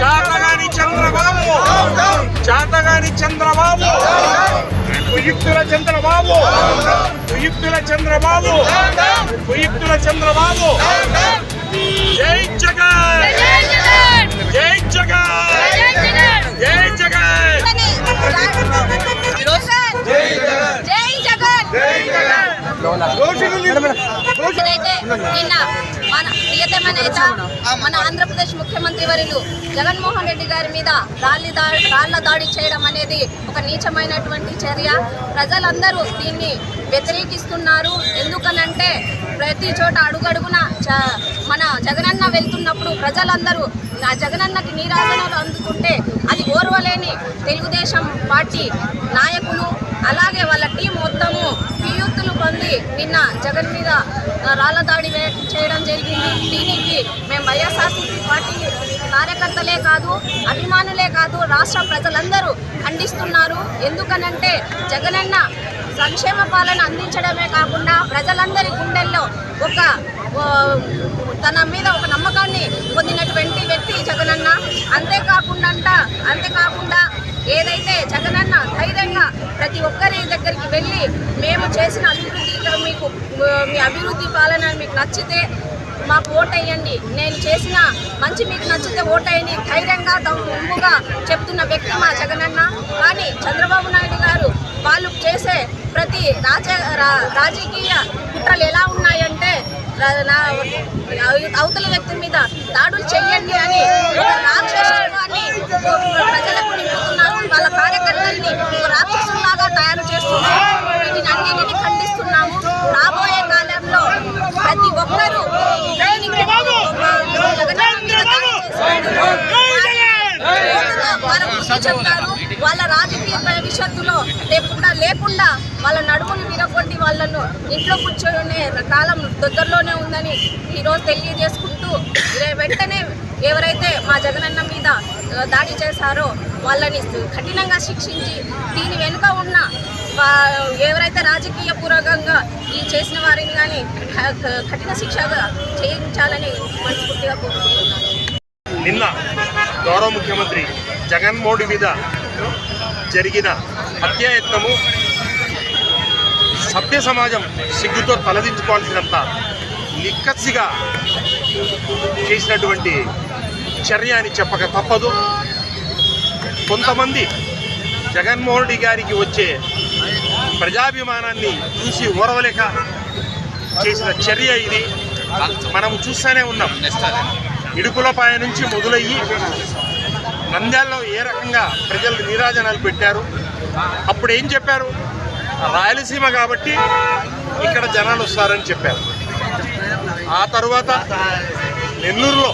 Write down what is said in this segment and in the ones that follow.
చాతగాని చంద్రబాబు. చాతగాని చంద్రబాబు. కుయుక్తుల చంద్రబాబు. కుయుక్తుల చంద్రబాబు. కుయుక్తుల చంద్రబాబు. జై జగన్. జై జగన్. జై జగన్ జై జగన్ జై జగన్ జై జగన్ అయితే నిన్న మన ప్రియతమ నేత మన ఆంధ్రప్రదేశ్ ముఖ్యమంత్రి వర్యులు జగన్మోహన్ రెడ్డి గారి మీద రాళ్ళి దాడి రాళ్ళ దాడి చేయడం అనేది ఒక నీచమైనటువంటి చర్య ప్రజలందరూ దీన్ని వ్యతిరేకిస్తున్నారు ఎందుకనంటే ప్రతి చోట అడుగడుగున మన జగనన్న వెళ్తున్నప్పుడు ప్రజలందరూ ఆ జగనన్నకి నీరాజనాలు అందుకుంటే అది ఓర్వలేని తెలుగుదేశం పార్టీ నాయకులు అలాగే వాళ్ళ టీం మొత్తము వియూత్తులు పొంది నిన్న జగన్ మీద ఆ, రాళ్ళ దాడి వే- చేయడం జరిగింది. దీనికి మేము వైఎస్ఆర్సీపీ పార్టీ కార్యకర్తలే కాదు అభిమానులే కాదు రాష్ట్ర ప్రజలందరూ ఖండిస్తున్నారు. ఎందుకనంటే జగనన్న సంక్షేమ పాలన అందించడమే కాకుండా ప్రజలందరి గుండెల్లో ఒక తన మీద ఒక నమ్మకాన్ని పొందినటువంటి వ్యక్తి జగనన్న. అంతేకాకుండా అంతేకాకుండా ఏదైతే జగనన్న ధైర్యంగా ప్రతి ఒక్కరి దగ్గరికి వెళ్ళి మేము చేసిన అభివృద్ధి మీకు మీ అభివృద్ధి పాలన మీకు నచ్చితే మాకు ఓటేయండి. నేను చేసిన మంచి మీకు నచ్చితే ఓటేయండి. ధైర్యంగా దమ్ముగా చెప్తున్న వ్యక్తి మా జగనన్న. కానీ చంద్రబాబు నాయుడు గారు వాళ్ళు చేసే ప్రతి రాజ రా- రాజకీయ కుట్రలు ఎలా ఉన్నాయంటే అవతల వ్యక్తి మీద దాడులు చెయ్యండి అని ఒక రాక్షసత్వాన్ని ప్రజలకు నింపుతున్నారు. వాళ్ళ కార్యకర్తల్ని ఒక రాక్షసులాగా తయారు చేస్తున్నారు. వీటిని అన్నిటిని ఖండిస్తున్నాము. రాబోయే కాలంలో ప్రతి ఒక్కరూ దీనికి చెప్తారు వాళ్ళ రాజకీయ భవిష్యత్తులో లేకుండా లేకుండా వాళ్ళ నడుములు విరగొట్టి వాళ్ళను ఇంట్లో కూర్చొనే కాలం దగ్గరలోనే ఉందని ఈరోజు తెలియజేసుకుంటూ వెంటనే ఎవరైతే మా జగనన్న మీద దాడి చేశారో వాళ్ళని కఠినంగా శిక్షించి దీని వెనుక ఉన్న వా- ఎవరైతే రాజకీయ పూర్వకంగా ఈ చేసిన వారిని కానీ కఠిన శిక్షగా చేయించాలని మనస్ఫూర్తిగా కోరుకుంటున్నాను. నిన్న గౌరవ ముఖ్యమంత్రి జగన్మోహన్ మీద జరిగిన హత్యాయత్నము సభ్య సమాజం సిగ్గుతో తలదించుకోవాల్సినంత నిక్కచ్చిగా చేసినటువంటి చర్య అని చెప్పక తప్పదు. కొంతమంది జగన్మోహన్ రెడ్డి గారికి వచ్చే ప్రజాభిమానాన్ని చూసి ఓరవలేక చేసిన చర్య ఇది. మనం చూస్తూనే ఉన్నాం. ఇడుకులపాయ నుంచి మొదలయ్యి నంద్యాలలో ఏ రకంగా ప్రజలకు నీరాజనాలు పెట్టారు? అప్పుడు ఏం చెప్పారు? రాయలసీమ కాబట్టి ఇక్కడ జనాలు వస్తారని చెప్పారు. ఆ తరువాత నెల్లూరులో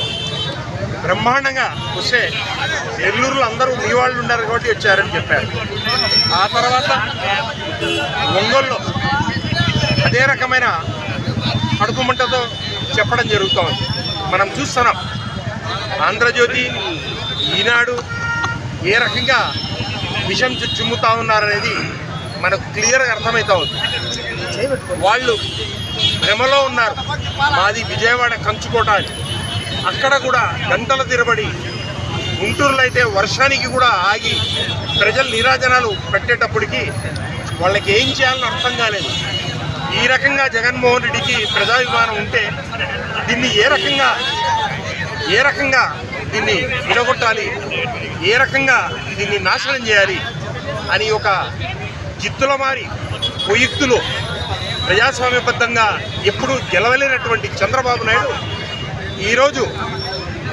బ్రహ్మాండంగా వస్తే నెల్లూరులో అందరూ మీ వాళ్ళు ఉన్నారు కాబట్టి వచ్చారని చెప్పారు. ఆ తర్వాత ఒంగోలులో అదే రకమైన కడుపు మంటతో చెప్పడం జరుగుతోంది. మనం చూస్తున్నాం. ఆంధ్రజ్యోతి ఈనాడు ఏ రకంగా విషం చు- చిమ్ముతా ఉన్నారనేది మనకు క్లియర్గా అర్థమవుతా ఉంది. వాళ్ళు భ్రమలో ఉన్నారు. మాది విజయవాడ కంచుకోట అక్కడ కూడా గంటల తిరబడి గుంటూరులో అయితే వర్షానికి కూడా ఆగి ప్రజలు నిరాజనాలు పెట్టేటప్పటికి వాళ్ళకి ఏం చేయాలని అర్థం కాలేదు. ఈ రకంగా జగన్మోహన్ రెడ్డికి ప్రజాభిమానం ఉంటే దీన్ని ఏ రకంగా ఏ రకంగా దీన్ని విడగొట్టాలి? ఏ రకంగా దీన్ని నాశనం చేయాలి? అని ఒక జిత్తుల మారి కుయుక్తులు ప్రజాస్వామ్యబద్ధంగా ఎప్పుడూ గెలవలేనటువంటి చంద్రబాబు నాయుడు ఈరోజు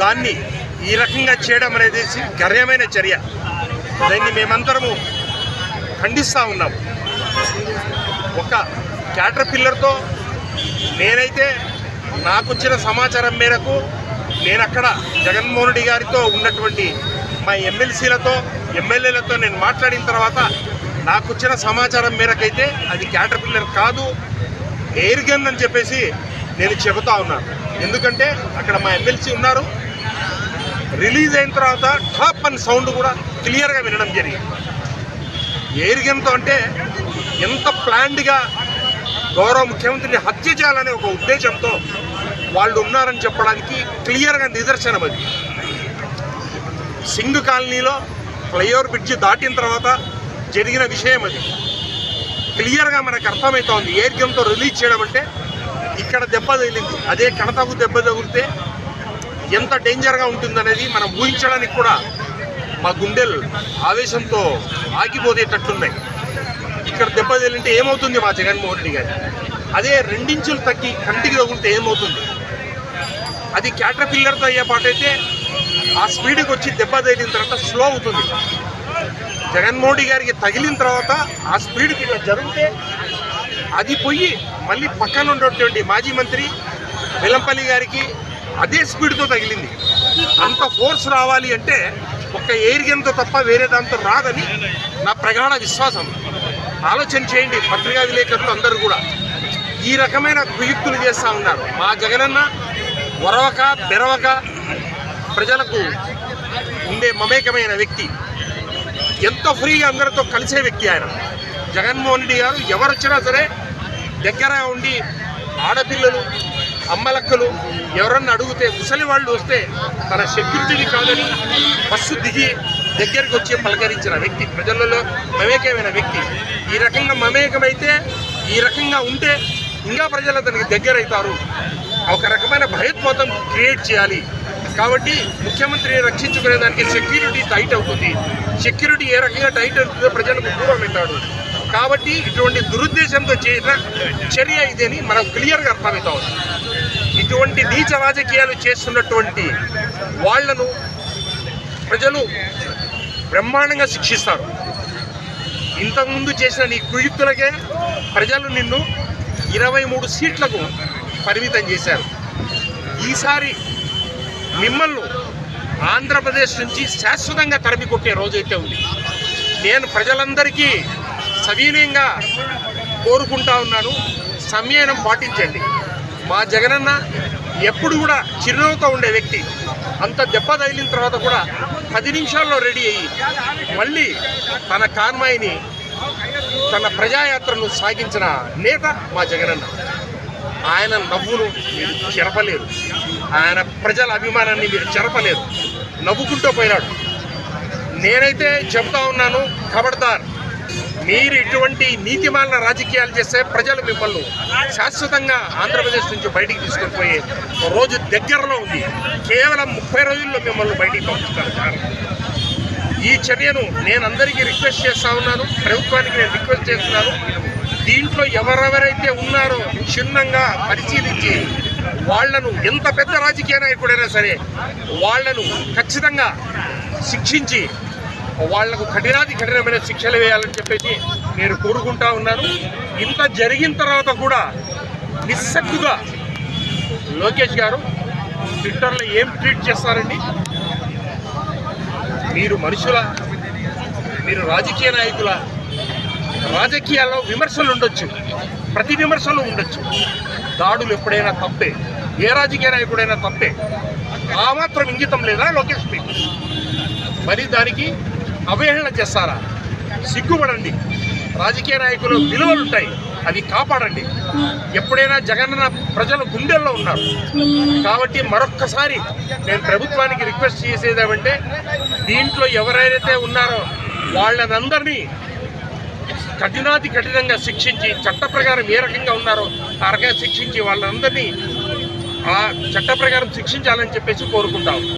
దాన్ని ఈ రకంగా చేయడం అనేది గర్యమైన చర్య. దాన్ని మేమందరము ఖండిస్తూ ఉన్నాము. ఒక క్యాటర్ పిల్లర్తో నేనైతే నాకు వచ్చిన సమాచారం మేరకు నేను అక్కడ జగన్మోహన్ రెడ్డి గారితో ఉన్నటువంటి మా ఎమ్మెల్సీలతో ఎమ్మెల్యేలతో నేను మాట్లాడిన తర్వాత నాకు వచ్చిన సమాచారం మేరకైతే అది క్యాటర్ పిల్లర్ కాదు ఎయిర్ గన్ అని చెప్పేసి నేను చెబుతా ఉన్నాను. ఎందుకంటే అక్కడ మా ఎమ్మెల్సీ ఉన్నారు. రిలీజ్ అయిన తర్వాత టాప్ అని సౌండ్ కూడా క్లియర్గా వినడం జరిగింది. ఎయిర్ గన్తో అంటే ఎంత ప్లాన్డ్గా గౌరవ ముఖ్యమంత్రిని హత్య చేయాలనే ఒక ఉద్దేశంతో వాళ్ళు ఉన్నారని చెప్పడానికి క్లియర్గా నిదర్శనం అది. సింగ్ కాలనీలో ఫ్లైఓవర్ బ్రిడ్జి దాటిన తర్వాత జరిగిన విషయం అది. క్లియర్గా మనకు అర్థమవుతోంది ఎయిర్ గన్తో రిలీజ్ చేయడం అంటే ఇక్కడ దెబ్బ తగిలింది. అదే కణతకు దెబ్బ తగిలితే ఎంత డేంజర్గా ఉంటుందనేది మనం ఊహించడానికి కూడా మా గుండెలు ఆవేశంతో ఆగిపోతేటట్లున్నాయి ఇక్కడ దెబ్బ తగిలింటే ఏమవుతుంది మా జగన్మోహన్ రెడ్డి గారు? అదే రెండించులు తగ్గి కంటికి తగిలితే ఏమవుతుంది? అది క్యాటర్ పిల్లర్తో అయ్యే పాట అయితే ఆ స్పీడ్కి వచ్చి దెబ్బ తగిలిన తర్వాత స్లో అవుతుంది. జగన్మోహన్ గారికి తగిలిన తర్వాత ఆ స్పీడ్కి ఇలా జరిగితే అది పోయి మళ్ళీ పక్కన ఉన్నటువంటి మాజీ మంత్రి వెల్లంపల్లి గారికి అదే స్పీడ్తో తగిలింది. అంత ఫోర్స్ రావాలి అంటే ఒక్క ఎయిర్ గన్తో తప్ప వేరే దాంతో రాదని నా ప్రగాఢ విశ్వాసం. ఆలోచన చేయండి పత్రికా విలేకరులు అందరూ కూడా. ఈ రకమైన కుయుక్తులు చేస్తూ ఉన్నారు. మా జగనన్న ఒరవక బెరవక ప్రజలకు ఉండే మమేకమైన వ్యక్తి. ఎంతో ఫ్రీగా అందరితో కలిసే వ్యక్తి ఆయన. జగన్మోహన్ రెడ్డి గారు ఎవరు వచ్చినా సరే దగ్గర ఉండి ఆడపిల్లలు అమ్మలక్కలు ఎవరన్నా అడిగితే ముసలి వాళ్ళు వస్తే తన సెక్యూరిటీని కాదని బస్సు దిగి దగ్గరికి వచ్చి పలకరించిన వ్యక్తి ప్రజలలో మమేకమైన వ్యక్తి. ఈ రకంగా మమేకమైతే ఈ రకంగా ఉంటే ఇంకా ప్రజలు అతనికి దగ్గర అవుతారు ఒక రకమైన భయోత్పాతం క్రియేట్ చేయాలి. కాబట్టి ముఖ్యమంత్రిని రక్షించుకునే దానికి సెక్యూరిటీ టైట్ అవుతుంది. సెక్యూరిటీ ఏ రకంగా టైట్ అవుతుందో ప్రజలకు దూరం కాబట్టి ఇటువంటి దురుద్దేశంతో చేసిన చర్య ఇదని మనం క్లియర్గా అర్థమవుతా. ఉంది ఇటువంటి నీచ రాజకీయాలు చేస్తున్నటువంటి వాళ్ళను ప్రజలు బ్రహ్మాండంగా శిక్షిస్తారు. ఇంతకుముందు చేసిన నీ కుయుక్తులకే ప్రజలు నిన్ను ఇరవై మూడు సీట్లకు పరిమితం చేశారు. ఈసారి మిమ్మల్ని ఆంధ్రప్రదేశ్ నుంచి శాశ్వతంగా తరిమి కొట్టే రోజైతే ఉంది. నేను ప్రజలందరికీ సవీనీయంగా కోరుకుంటా ఉన్నాను. సంయనం పాటించండి. మా జగనన్న ఎప్పుడు కూడా చిరునవ్వుతో ఉండే వ్యక్తి. అంత దెబ్బ తగిలిన తర్వాత కూడా పది నిమిషాల్లో రెడీ అయ్యి మళ్ళీ తన కాన్మాయిని తన ప్రజాయాత్రను సాగించిన నేత మా జగనన్న. ఆయన నవ్వును మీరు చెరపలేరు ఆయన ప్రజల అభిమానాన్ని మీరు చెరపలేరు నవ్వుకుంటూ పోయినాడు. నేనైతే చెప్తా ఉన్నాను ఖబర్దార్ మీరు ఇటువంటి నీతిమాలిన రాజకీయాలు చేస్తే ప్రజలు మిమ్మల్ని శాశ్వతంగా ఆంధ్రప్రదేశ్ నుంచి బయటికి తీసుకొని పోయే రోజు దగ్గరలో ఉంది. కేవలం ముప్పై రోజుల్లో మిమ్మల్ని బయటికి పంపిస్తారు సార్. ఈ చర్యను నేను అందరికీ రిక్వెస్ట్ చేస్తా ఉన్నాను. ప్రభుత్వానికి నేను రిక్వెస్ట్ చేస్తున్నాను. దీంట్లో ఎవరెవరైతే ఉన్నారో క్షుణ్ణంగా పరిశీలించి వాళ్ళను ఎంత పెద్ద రాజకీయ నాయకుడైనా సరే వాళ్ళను ఖచ్చితంగా శిక్షించి వాళ్ళకు కఠినాది కఠినమైన శిక్షలు వేయాలని చెప్పేసి నేను కోరుకుంటా ఉన్నాను. ఇంత జరిగిన తర్వాత కూడా నిస్సగ్గుగా లోకేష్ గారు ట్విట్టర్లో ఏం ట్వీట్ చేస్తారండి? మీరు మనుషుల? మీరు రాజకీయ నాయకుల? రాజకీయాల్లో విమర్శలు ఉండొచ్చు. ప్రతి విమర్శలు ఉండొచ్చు. దాడులు ఎప్పుడైనా తప్పే. ఏ రాజకీయ నాయకుడైనా తప్పే. ఆ మాత్రం ఇంగితం లేదా లోకేష్ మీకు? మరి దానికి అవహేళన చేస్తారా? సిగ్గుపడండి. రాజకీయ నాయకులు విలువలు ఉంటాయి. అవి కాపాడండి. ఎప్పుడైనా జగనన్న ప్రజలు గుండెల్లో ఉన్నారు. కాబట్టి మరొక్కసారి నేను ప్రభుత్వానికి రిక్వెస్ట్ చేసేదేమంటే దీంట్లో ఎవరైతే ఉన్నారో వాళ్ళనందరినీ కఠినాతి కఠినంగా శిక్షించి చట్ట ప్రకారం ఏ రకంగా ఉన్నారో ఆ రకంగా శిక్షించి వాళ్ళందరినీ ఆ చట్ట ప్రకారం శిక్షించాలని చెప్పేసి కోరుకుంటాం